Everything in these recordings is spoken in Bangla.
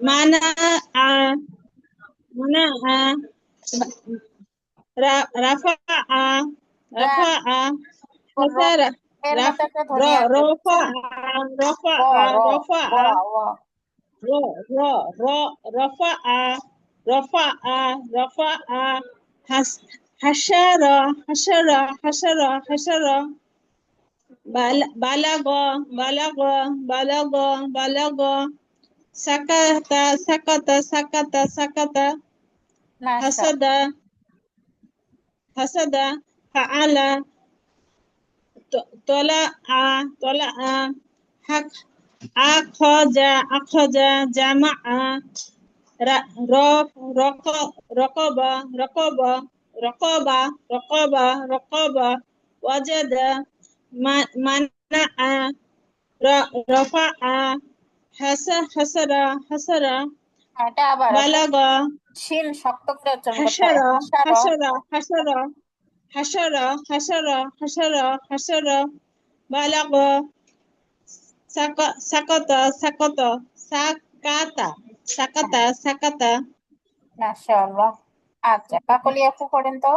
منع منع رفع رفع كسر رفع رفع رفع رفع رفع رفع حشر حشر حشر حشر بلغ بلغ بلغ بلغ بلغ Sakata, sakata, sakata, sakata. hasada Hasada. Hasada. a tola a Hak. Akhoja. Akhoja. Jama'a. roko Rokoba. Rokoba. Rokoba. Rokoba. Rokoba. Wajada. Mana'a. Rafa'a. Hasara Hasara হ্যাঁ, বালাগা শিল শক্ত করে হাসারা হাসারা। হাসারা হাসারা হাসারা হাসারা হাসারা বালাগা সাকাতা সাকাতা সাকাতা সাকাতা সাকাতা। মাশাআল্লাহ। আচ্ছা কাকলি আপু করেন তো।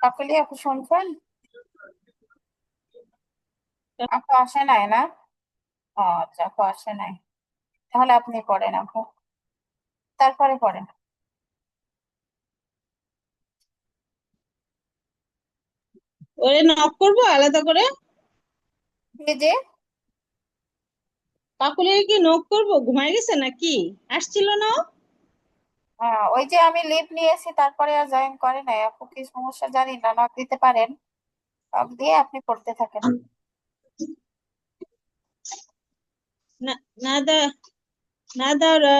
কাকলি আপু শুনছেন আপু আসে নাই না? আচ্ছা আপু আসে নাই। তাহলে আপনি পড়েন আপু। তারপরে পড়েন। ওরে নক করব আলাদা করে? জি জি। কাকুলে কি নক করব? ঘুমাই গেছে নাকি? আসছিল না আহ, ওই যে আমি লিভ নিয়েছি তারপরে আর জয়েন করে নাই। আপু কি সমস্যা জানি না নক দিতে পারেন। নক দিয়ে আপনি পড়তে থাকেন। না নাদা নাদারা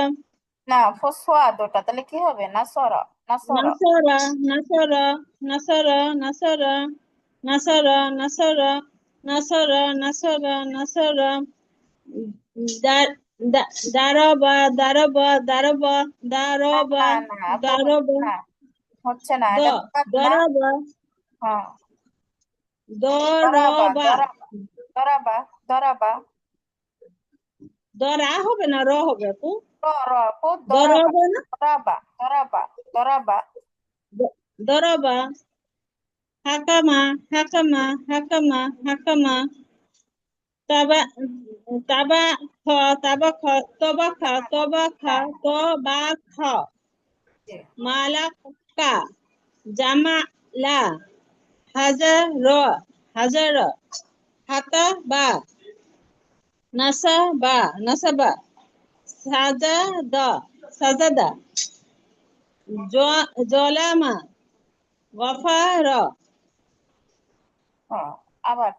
না ফসওয়া দুটা তাহলে কি হবে? নাসরা নাসরা নাসারা নাসারা নাসারা নাসারা নাসারা নাসারা নাসারা নাসারা নাসারা দারাবা দারাবা দারাবা দারাবা দারাবা হচ্ছে না হ্যাঁ। দরাবা দরাবা দরাবা দরাবা। দরা হবে না র হবে আপু? র র আপু দরাবা দরাবা না? দরাবা দরাবা দরাবা। দরাবা। হাকামা হাকামা হাকামা হাকামা। তাবা তাবা খ তাবা খ মালাকা জামা লা, হাজার হাজার, হাতা বা, নাসা বা নাসাবা সাজাদা সাজাদা জলামা, গফার। আবার।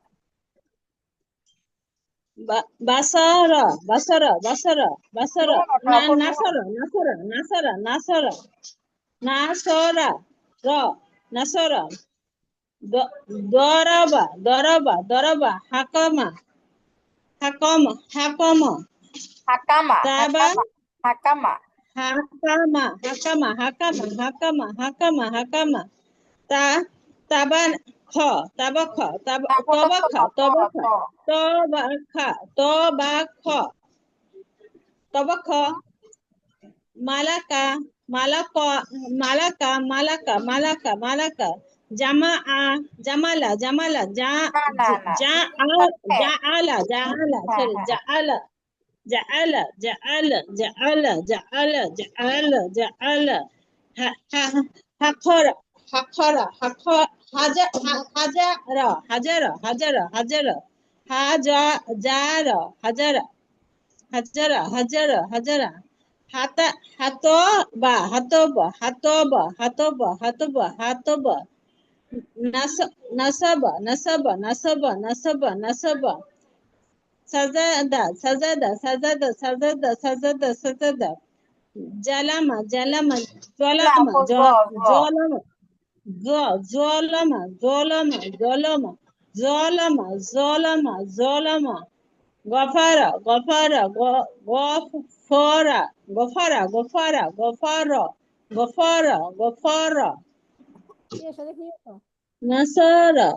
basara basara basara basara. Na nasara nasara nasara nasara. Nasara ra nasara. Nasara, nasara, nasara, hakama. Hakama hakama. Hakama nasara, hakama. Hakama hakama hakama hakama hakama hakama. Ta taban খ তাবা খ তাবা খ তবা খ তবা খ তবা খ তবা খ মালাকা মালাকা মালাকা মালাকা মালাকা মালাকা জামা আ জামালা জামালা জা জা আলা জা আলা জা আলা সরি জা আলা جعل جعل جعل جعل جعل جعل حقر حقر حقر হাজা হাজারা হাজারা হাজারা হাজারা হাজা যারা হাজারা হাজারা হাজারা হাজারা হাতা হাতবা হাতবা হাতবা হাতবা হাতবা হাতবা নাস নাসাবা নাসাবা নাসাবা নাসাবা নাসাবা সাজাদা সাজাদা সাজাদা সাজাদা সাজাদা সাজাদা জালামা জালামা জলামা আপু, জ- জ, জ। জলামা জ- জলামা জলামা জলামা জলামা জলামা জলামা গফারা গফারা গ- ফরা গফারা গফারা গফার গফার গফার এর সাথে কি হতো নাসারা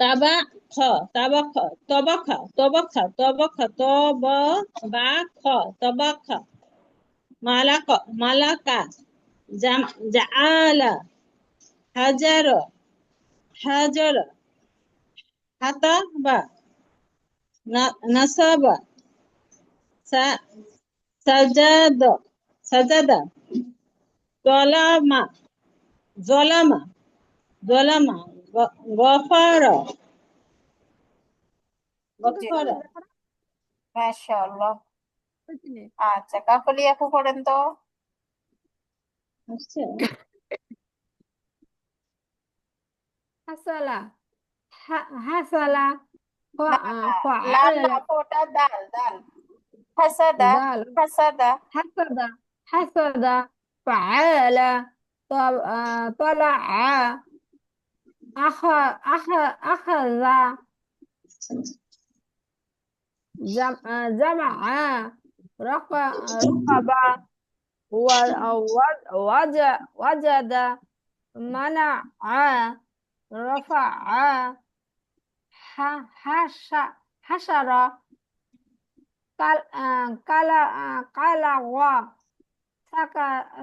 তাবা খ তাবা খ, তবা খ তবা খ খ, তব বা খ, তবা খ। মালাক, মালাকা জাআলা, হাজার হাজার, হাতাবা নাসাবা সাজাদ, সাজাদা, জলামা জলামা জলামা। গফারা গফারা মাশাআল্লাহ আচ্ছা কাকলি আপু পড়েন তো? আচ্ছা। হাসালা। হাসালা। হ্যাঁ, লাল লাফটা দাল দাল। হাসাদা হাসাদা। أخذ جمع رقب وجد منع رفع حشر قلق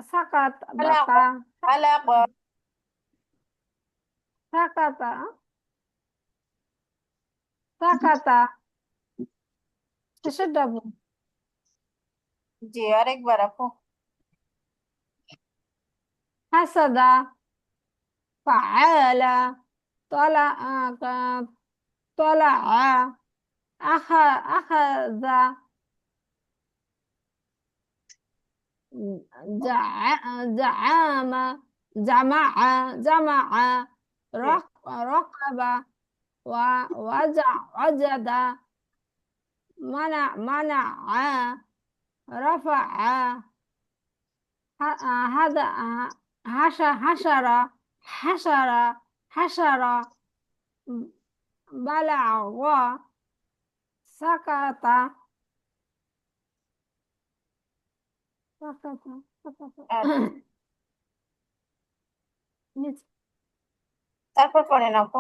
سكت بقى قلق Sakata. Sakata. কিসের ডাবল জি আরেকবার আপু حسد فعال طلع طلع أخذ زعام جمع جمع ركب ووجد منع منع رفع هذا حشر حشر حشر حشر بلع وسكت سقط. سقط آه. তারপর পড়েন আপু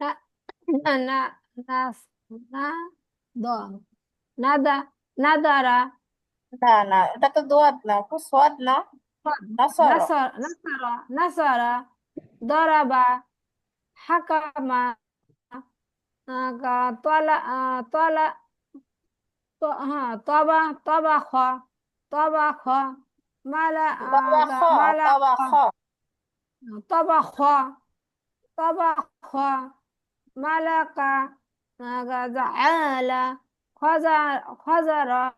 না না নাস না দম নাদা নাদারা না না এটা তো দোয়াত না আপু সোয়াদ না নাসর নাসর নাসরা নাসরা দরাবা হাকামা তলা তলা ها طبخ طبخ طبخ طبخ طبخ طبخ ملك زعال خزر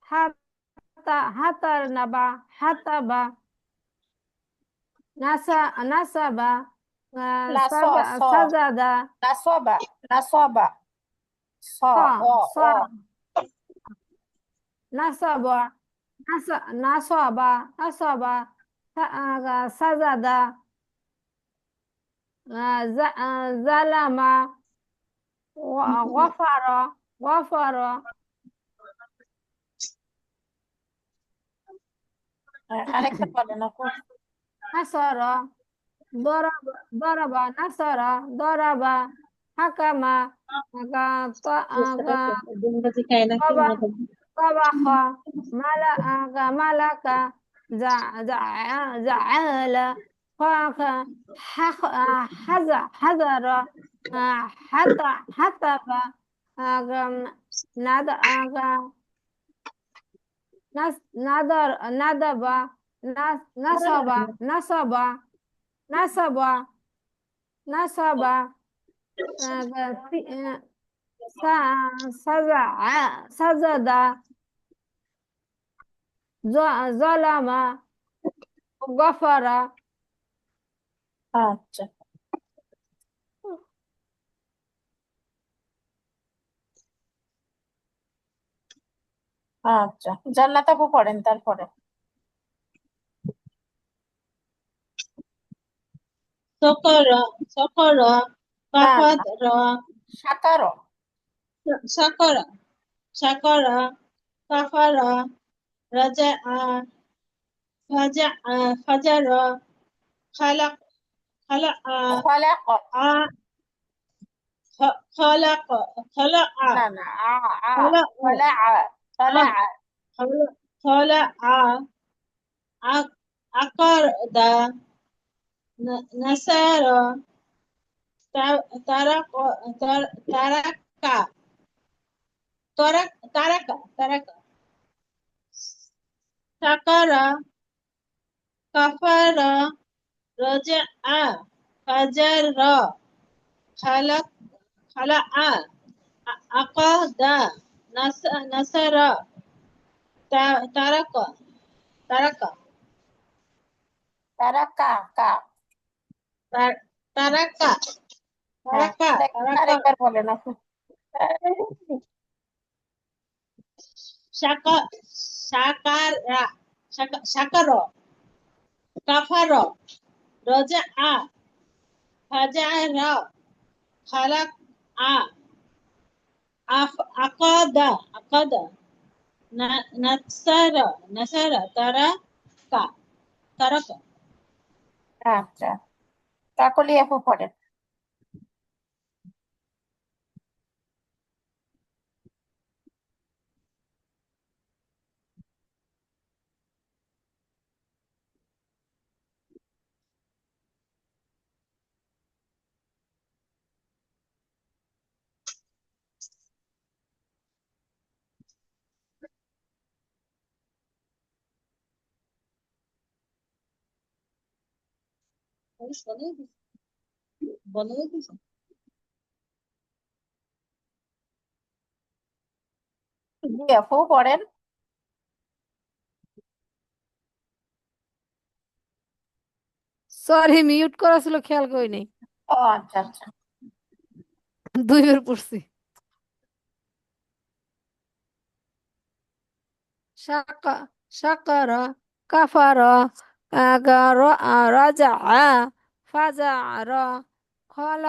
حتى حتى نبا حتب نسب نسب سجد نصب نصب صا صا نصب نصب نصب سجد زلم غفر غفر আরেকটা বলেন আপু নাসরা দরাবা দরাবা নাসরা দরাবা حكم طبخ ملأ ملك زعل فاق حذر حتى حتف ندب نصب نصب نصب نصب জলামা গফারা আচ্ছা আচ্ছা জান্নাত আপু পড়েন তারপরে। সকরা সকরা Kafara. Shakara. Shakara. Shakara. Kafara. Raja'a. Faja'a. Fajara. Khalaq. Khala'a. Khalaqa. خلق خلع خلع خلع خلع عقرد نسر তারা তারাকা তারাকা তারাকা সাকারা কাফারা রজা আ ফাজার র খালাক খালা আ আকাদা নাসারা। তারাকা তারাকা তারাকা কা। তারাকা আরেকবার বলেন আপু শাকা শাকারা শাকা শাকার কাফার রজা আ ফাজার খালাক আ আকাদা আকাদা নাসারা তারাকা আচ্ছা। কাকলি আপু পড়েন বলে দিছে জি আপু পড়েন সরি মিউট করা ছিল খেয়াল করি নাই ও আচ্ছা আচ্ছা দুইবার পড়ছি শাকা শাকারা কাফারা আগারা রাজা فزع را قال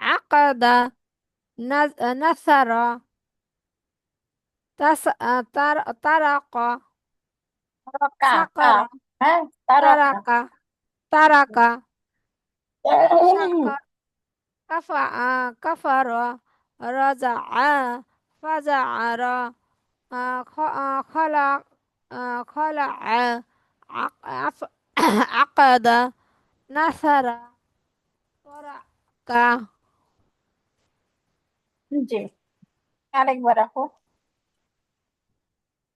عقد نثر طرق طرق طرق كفى كفر رزع فزع را خلع خلع عقد نثر ترك জি আরেকবার আপু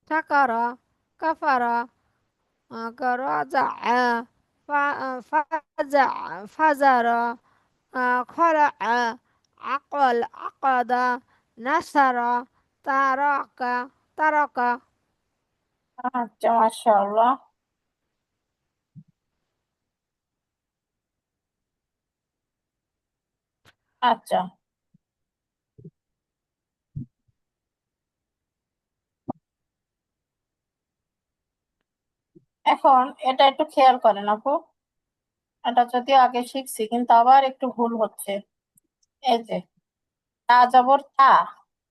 شكر كفر رجع فزع فزر خلع عقل عقد نثر ترك ترك আচ্ছা মাশাআল্লাহ আচ্ছা। এখন এটা একটু খেয়াল করেন আপু। এটা যদিও আগে শিখছি কিন্তু আবার একটু ভুল হচ্ছে। এই যে তা জবর তা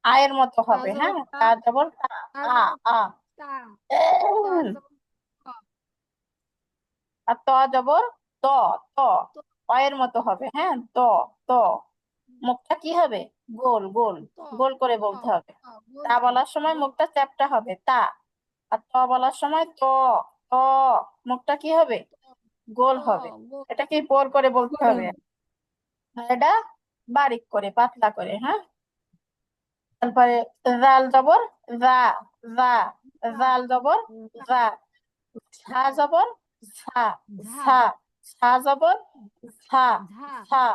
আয়ের মতো হবে হ্যাঁ? তা, জবর তা আ আ। আর ত জবর ত ত অয়ের মতো হবে হ্যাঁ? ত ত। মুখটা কি হবে? গোল গোল গোল করে বলতে হবে। তা বলার সময় মুখটা চ্যাপ্টা হবে তা। আর ত বলার সময় ত ত মুখটা কি হবে? গোল হবে। এটা কি পোর করে বলতে হবে। এটা বারিক করে পাতলা করে হ্যাঁ? তারপরে জাল জবর জা জা জাল জবর জা ঝা জবর ঝা ঝা। ঝা। জবর ঝা ঝা ঝা। ঝা।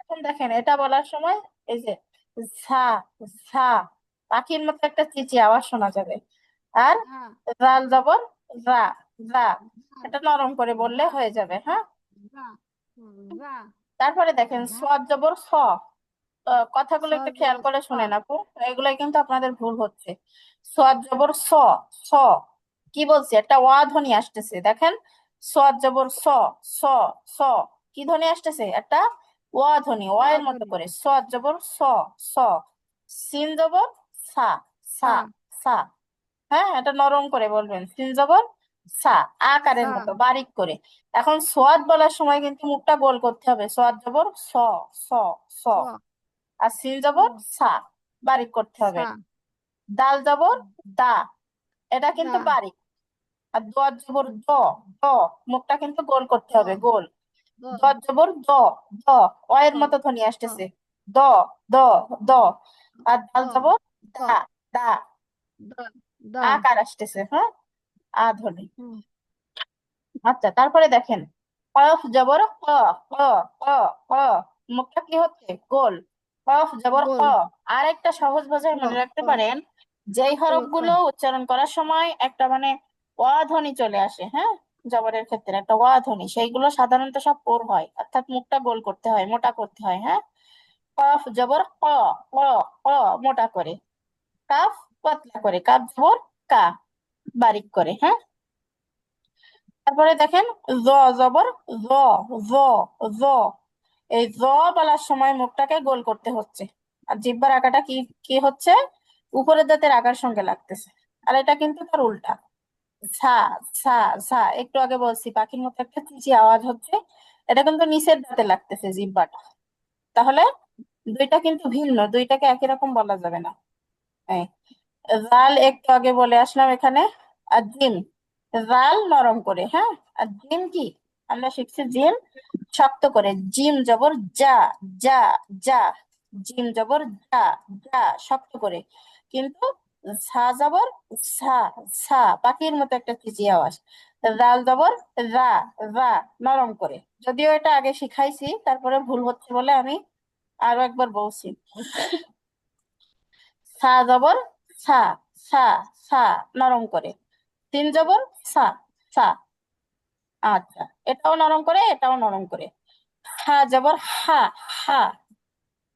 এখন দেখেন এটা বলার সময় এই যে ঝা ঝা পাখির মতো একটা চিচি আওয়াজ শোনা যাবে। আর জাল জবর জা জা এটা নরম করে বললে হয়ে যাবে হ্যাঁ? তারপরে দেখেন। সদ জবর স। কথাগুলো একটু খেয়াল করে শুনেন আপু এগুলাই কিন্তু আপনাদের ভুল হচ্ছে। সোয়াদ জবর স স কি বলছে? একটা ওয়া ধ্বনি আসতেছে দেখেন? সোয়াদ জবর স স স কি ধ্বনি আসতেছে? একটা ওয়া ধ্বনি ওয়া এর মতো করে সোয়াদ জবর স স সিন জবর সা সা সা। সা হ্যাঁ এটা নরম করে বলবেন সিন জবর সা আকারের মতো বারিক করে এখন সোয়াদ বলার সময় কিন্তু মুখটা গোল করতে হবে সোয়াদ জবর স স স স আর সিন জবর সা বারিক করতে হবে সা দাল জবর দা এটা কিন্তু। বারিক আর দোয়াত জবর দ দ মুখটা কিন্তু গোল করতে হবে গোল দ। জবর দ দ দ। মতো ধ্বনি আসতেছে। দ। দ দ আর দাল। জবর দা। দা আকার আসতেছে হ্যাঁ? আ ধ্বনি। আচ্ছা তারপরে দেখেন। কফ জবর ক ক ক ক মুখটা কি হচ্ছে? গোল। কফ জবর ক। আর একটা সহজ ভাষায় মনে রাখতে পারেন যেই হরফগুলো উচ্চারণ করার সময় একটা মানে অ ধ্বনি চলে আসে হ্যাঁ? জবরের ক্ষেত্রে, একটা অ ধ্বনি, সেইগুলো সাধারণত সব পোর হয়। অর্থাৎ মুখটা গোল করতে হয়, মোটা করতে হয় হ্যাঁ? কফ, জবর, ক ক ক মোটা করে। কাফ, পাতলা করে। কাফ, জবর, কা, বারিক করে হ্যাঁ? তারপরে দেখেন, জ, জবর, জ জ জ। এই জ বলার সময় মুখটাকে গোল করতে হচ্ছে। আর জিহ্বার আঁকাটা কি কি হচ্ছে? উপরের দাঁতের আঁকার সঙ্গে লাগতেছে। আর এটা কিন্তু তার উল্টা। সা সা সা একটু আগে বলছি, পাখির মতো একটা চিচি আওয়াজ হচ্ছে। এটা কিন্তু নিচের দাঁতে লাগতেছে জিহ্বাটা তাহলে দুইটা কিন্তু ভিন্ন, দুইটাকে একই রকম বলা যাবে না। জাল একটু আগে বলে আসলাম এখানে। আর জিম জাল নরম করে হ্যাঁ? আর জিম কি? আমরা শিখছি জিম শক্ত করে। জিম জবর যা যা যা। জিম জবর যা যা, শক্ত করে। কিন্তু সা জবর সা সা পাখির মতো একটা চিচি আওয়াজ। রাল জবর রা রা, নরম করে। যদিও এটা আগে শিখাইছি, তারপরে ভুল হচ্ছে বলে আমি আরও একবার বলছি। সা জবর সা সা সা নরম করে। তিন জবর সা সা আচ্ছা এটাও নরম করে, এটাও নরম করে। হা জবর হা হা।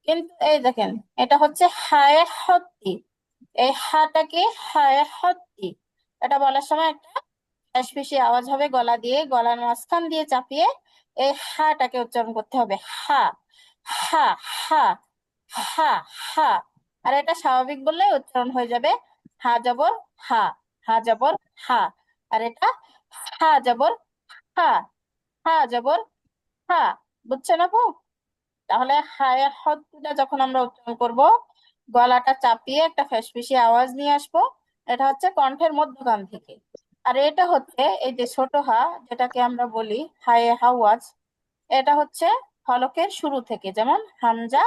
কিন্তু এই দেখেন, এটা হচ্ছে হায় হত্তি এই হাটাকে হত্তি এটা বলার সময় একটা ফিসফিসি আওয়াজ হবে, গলা দিয়ে, গলার মাঝখান দিয়ে চাপিয়ে এই হাটাকে উচ্চারণ করতে হবে। হা হা হা হা হা। আর এটা স্বাভাবিক বললেই উচ্চারণ হয়ে যাবে। হা জবর, হা হা জবর, হা। আর এটা হা জবর, হা হা জবর, হা। বুঝছেন আপু? তাহলে হায়ের হদ্দটা যখন আমরা উচ্চারণ করব গলাটা চাপিয়ে একটা ফেসফিসি আওয়াজ নিয়ে আসব। এটা হচ্ছে কণ্ঠের মধ্যখান থেকে। আর এটা হচ্ছে এই যে ছোট হা, যেটাকে আমরা বলি হায়ে হাওয়াজ এটা হচ্ছে হলকের শুরু থেকে, যেমন হামজা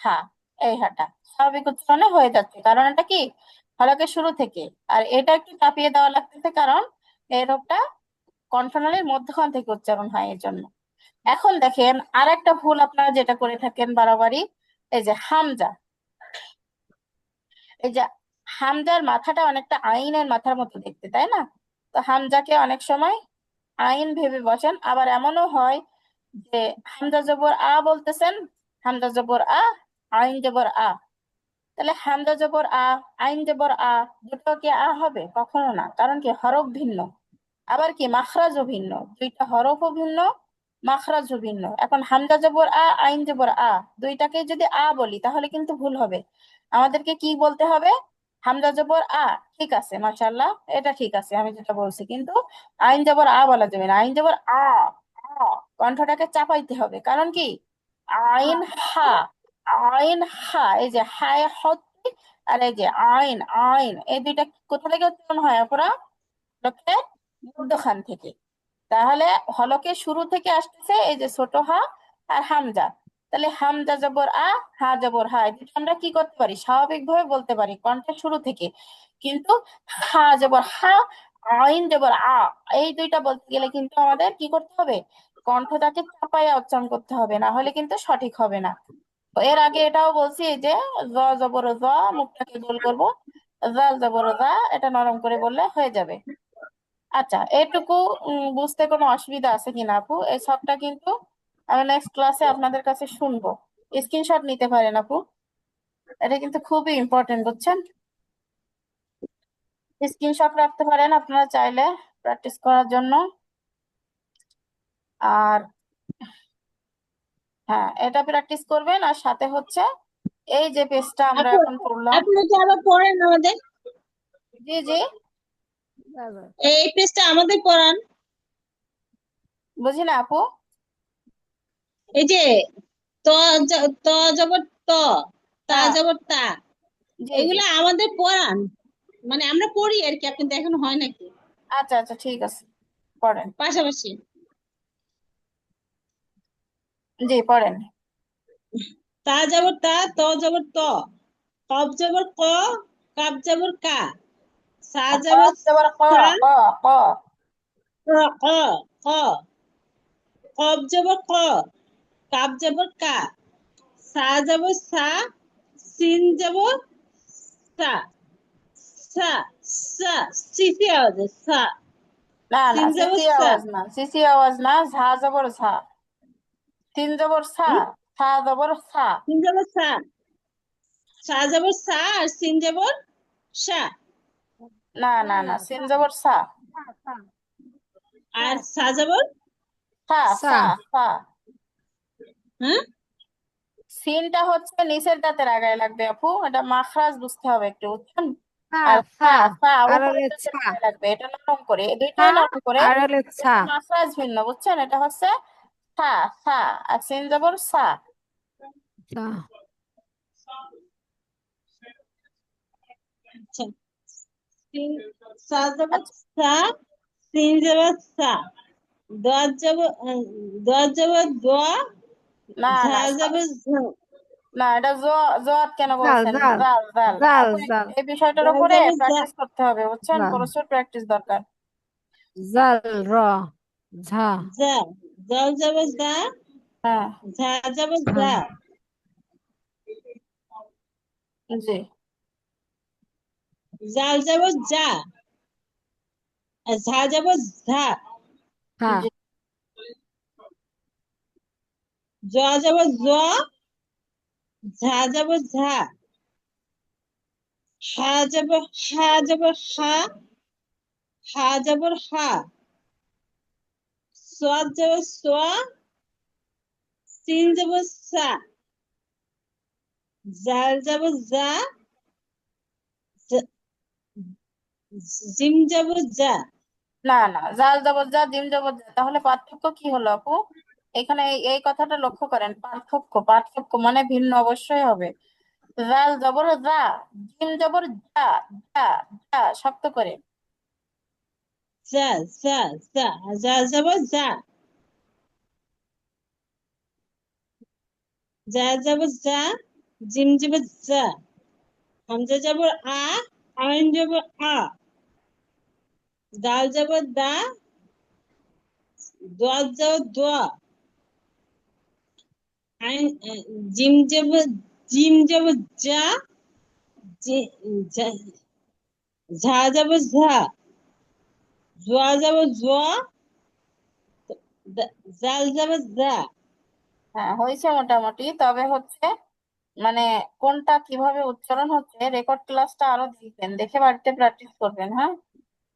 হা, এই হাটা। স্বাভাবিক উচ্চারণে হয়ে যাচ্ছে। কারণ এটা কি? হলকের শুরু থেকে। আর এটা একটু চাপিয়ে দেওয়া লাগতেছে কারণ এই রোগটা কণ্ঠনালীর মধ্যখান থেকে উচ্চারণ হয় এই জন্য। এখন দেখেন আর একটা ভুল আপনারা যেটা করে থাকেন বারবারই এই যে হামজা। এই যে হামজার মাথাটা অনেকটা আইনের মাথার মতো দেখতে, তাই না? তো হামজাকে অনেক সময় আইন ভেবে বসেন। আবার এমনও হয় যে হামজা জবর আ বলতেছেন, হামজা জবর আ, আইন জবর আ। তাহলে হামজা জবর আ, আইন জবর আ দুটো কি আ হবে? কখনো না। কারণ কি হরফ ভিন্ন। আবার কি মাখরাজও ভিন্ন। দুইটা হরফও ভিন্ন মাখরাজও ভিন্ন। এখন হামজা জবর আ, আইন জবর আ দুইটাকে যদি আ বলি, তাহলে কিন্তু ভুল হবে। আমাদেরকে কি বলতে হবে? হামজা জবর আ, ঠিক আছে, মাশাআল্লাহ, এটা ঠিক আছে, আমি যেটা বলছি। কিন্তু আইন জবর আ বলা যাবে না। আইন জবর আ, কণ্ঠটাকে চাপাইতে হবে। কারণ কি? আইন হা আইন হা, এই যে হায় হচ্ছে আর এই যে আইন আইন, এই দুইটা কোথা থেকে উচ্চারণ হয় অপরা হলকের মধ্যখান থেকে। তাহলে হলকের শুরু থেকে আসতেছে এই যে ছোট হা আর হামজা। তাহলে হামজা জবর আ, হা জবর হা এটা আমরা কি করতে পারি? স্বাভাবিকভাবে বলতে পারি কণ্ঠের শুরু থেকে। কিন্তু হা জবর হা, আইন জবর আ, এই দুইটা বলতে গেলে কিন্তু আমাদের কি করতে হবে? কণ্ঠটাকে চাপাইয়া উচ্চারণ করতে হবে, না হলে কিন্তু সঠিক হবে না। এর আগে এটাও বলছি যে জ জবর জ, মুখটাকে গোল করব। জাল জবর জা, এটা নরম করে বললে হয়ে যাবে। আচ্ছা এটুকু বুঝতে কোনো অসুবিধা আছে কিনা আপু? এই সবটা কিন্তু আমি নেক্সট ক্লাসে আপনাদের কাছে শুনব। স্ক্রিনশট নিতে পারেন আপু। এটা কিন্তু খুবই ইম্পর্টেন্ট বুঝছেন? স্ক্রিনশট রাখতে পারেন আপনারা চাইলে প্র্যাকটিস করার জন্য। আর হ্যাঁ এটা প্র্যাকটিস করবেন আর সাথে হচ্ছে এই যে পেজটা আমরা এখন করলাম আপনি কি আবার পড়েন আমাদের? জি জি। এই পেজটা আমাদের পড়ান। বুঝি না আপু? এই যে ত ত জবর ত তা হ্যাঁ। জবর তা। এগুলো আমাদের পড়ান। মানে আমরা পড়ি আর কি আপনি দেখানো হয় নাকি? আচ্ছা আচ্ছা ঠিক আছে। পড়েন। পাশাপাশি। জি পড়েন। তা জবর তা ত জবর ত কব জবর ক কাব জবর কা। সা জবর ক সা ক ক ক কব জবর ক কাব জবর কা সা জবর সা সিন জবর সা সা সা সিসি আওয়াজ সা না না সিসি সা আওয়াজ না সিসি আওয়াজ না ঝা জবর ঝা তিন জবর সা সা জবর সা সিন জবর সা সা জবর সা আর সিন জবর সা না না না সিন জবর সা। আর সা জবর? সা সা। সা সা। হ্যাঁ সিনটা হচ্ছে নিচেরটাতে আগায় লাগবে আপু। এটা মাখরাজ বুঝতে হবে একটু বুঝছেন? আর সা। সা লাগবে এটা নরম করে। দুইটাই নরম করে মাখরাজ ভিন্ন বুঝছেন? এটা হচ্ছে সা সা। আর সিন জবর সা। সা। আচ্ছা। না ঝা না জবর ঝা। না এটা জ কেন বলছেন? জাল জাল জাল জাল আপু, জাল এই বিষয়টার উপরে প্র্যাকটিস করতে হবে বুঝছেন? প্রচুর প্র্যাকটিস দরকার। জাল র ঝা। হ্যাঁ। ঝা। জি। জাল জা আর ঝা জবর ঝা হা। জি জবর জ ঝা জবর ঝা। হা জবর হা জবর হা। হা জবর হা। সোয়াদ জবর সোয়া। সিন জবর সা। জাল জবর জা জ- জিম জবর জা না না জাল জবর যা জিম জবর যা। তাহলে পার্থক্য কি হলো আপু? এখানে এই এই কথাটা লক্ষ্য করেন পার্থক্য পার্থক্য মানে ভিন্ন অবশ্যই হবে। জাল জবর যা জিম জবর যা যা যা শক্ত করে। যা যা যা যা জবর যা। যা জবর যা জিম জবর যা। হামজা জবর আ আইন জবর আ। দাল জবর দা দোয়া। জবর দোয়া জিম জবর জিম জবর যা ঝা জবর ঝা, জোয়া জবর জোয়া জাল যাব যা হ্যাঁ হয়েছে মোটামুটি। তবে হচ্ছে মানে কোনটা কীভাবে উচ্চারণ হচ্ছে রেকর্ড ক্লাসটা আরও দেখবেন দেখে বাড়িতে প্র্যাকটিস করবেন হ্যাঁ?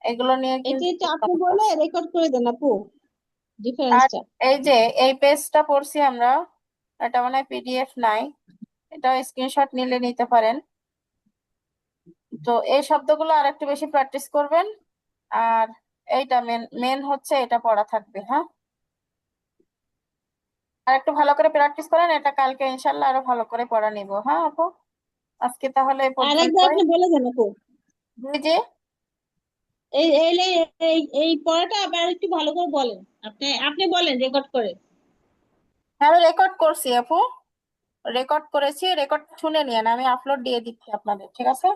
এগুলো নিয়ে এটি আপনি বলে রেকর্ড করে দেন আপু। আর ডিফারেন্সটা এই যে এই পেজটা পড়ছি আমরা এটা মানে পিডিএফ নাই। এটা স্ক্রিনশট নিলে নিতে পারেন। তো এই শব্দগুলো আর একটু বেশি প্র্যাকটিস করবেন। আর এইটা মেন মেন হচ্ছে এটা পড়া থাকবে হ্যাঁ? আর একটু ভালো করে প্র্যাকটিস করেন এটা কালকে ইনশাল্লাহ আরও ভালো করে পড়া নিব হ্যাঁ আপু? আজকে তাহলে বলে দেন আপু। জি জি। এই এই এই- পড়াটা আবার একটু ভালো করে বলেন। আপনি আপনি বলেন রেকর্ড করে। হ্যাঁ আমি রেকর্ড করছি আপু। রেকর্ড করেছি রেকর্ড শুনে নিয়েন আমি আপলোড দিয়ে দিচ্ছি আপনাদের ঠিক আছে?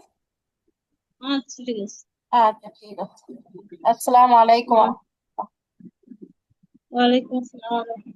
আচ্ছা ঠিক আছে। আচ্ছা ঠিক আছে। আসসালামু আলাইকুম। ওয়ালাইকুম আসসালাম।